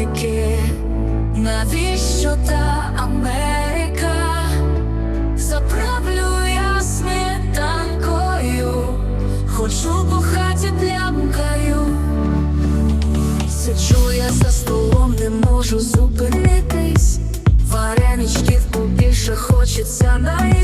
Вареники, навіщо та Америка? Заправлю я сметанкою, хочу по хаті плямкою. Сиджу я за столом, не можу зупинитись. Вареничків побільше хочеться наїстись.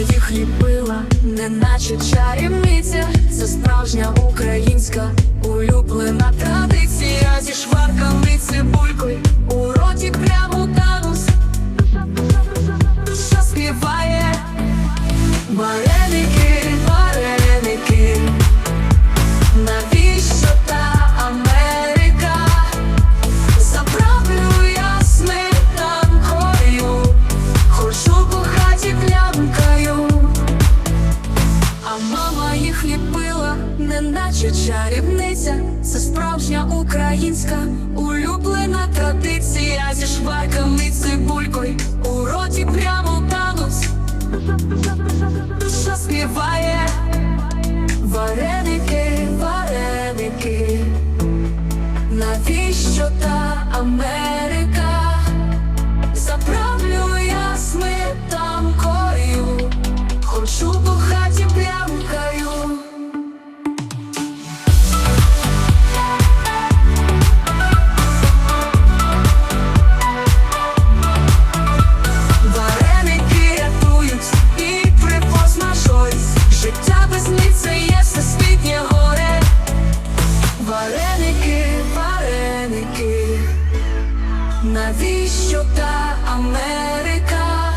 Їх ліпила, неначе чарівниця, це справжня українська улюблена традиція неначе чарівниця, це справжня українська улюблена традиція зі шварками цибулькою у роті прямо тануть. Душа співає Вареники, вареники, навіщо та Америка? навіщо та Америка?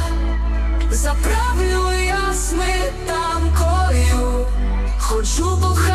Заправлю я смитанкою, ходжу бо.